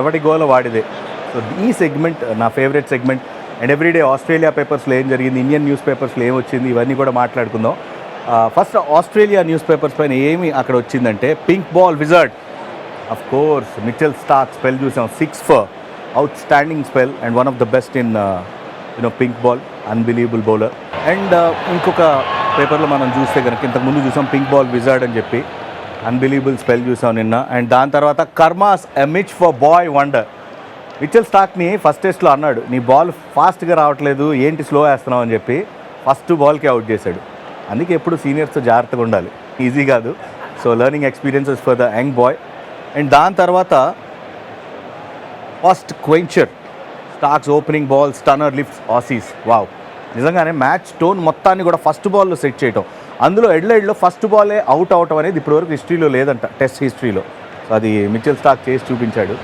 ఎవడి గోల వాడిదే. సో ఈ సెగ్మెంట్ నా favourite segment and everyday Australia పేపర్స్లో ఏం జరిగింది ఇండియన్ న్యూస్ పేపర్స్లో ఏం వచ్చింది ఇవన్నీ కూడా మాట్లాడుకుందాం. ఫస్ట్ ఆస్ట్రేలియా న్యూస్ పేపర్స్ పైన ఏమి అక్కడ వచ్చిందంటే pink ball wizard of course Mitchell Starc spell చూసాం. Six for outstanding spell and one of the best in you know pink ball unbelievable bowler and ఇంకొక పేపర్లో మనం చూస్తే కనుక ఇంతకుముందు చూసాం పింక్ బాల్ విజర్డ్ అని చెప్పి. అన్బిలీవబుల్ స్పెల్ చూసాం నిన్న. అండ్ దాని తర్వాత కర్మాస్ ఎమిచ్ ఫర్ బాయ్ వండర్ మిచ్చల్ స్టాక్ని ఫస్ట్ టెస్ట్లో అన్నాడు నీ బాల్ ఫాస్ట్గా రావట్లేదు ఏంటి స్లో వేస్తున్నావు? అని చెప్పి ఫస్ట్ బాల్కి అవుట్ చేశాడు. అందుకే ఎప్పుడు సీనియర్స్తో జాగ్రత్తగా ఉండాలి. ఈజీ కాదు. So learning experiences for the young boy and దాని తర్వాత first క్వెంచర్ Starc's opening ball stunner lifts Aussies wow నిజంగానే మ్యాచ్ టోన్ మొత్తాన్ని కూడా ఫస్ట్ బాల్లో సెట్ చేయటం. అందులో ఎడ్లైడ్లో ఫస్ట్ బాలే అవుట్ అవటం అనేది ఇప్పటివరకు హిస్టరీలో లేదంట టెస్ట్ హిస్టరీలో సో అది మిచెల్ స్టాక్ చేసి చూపించాడు.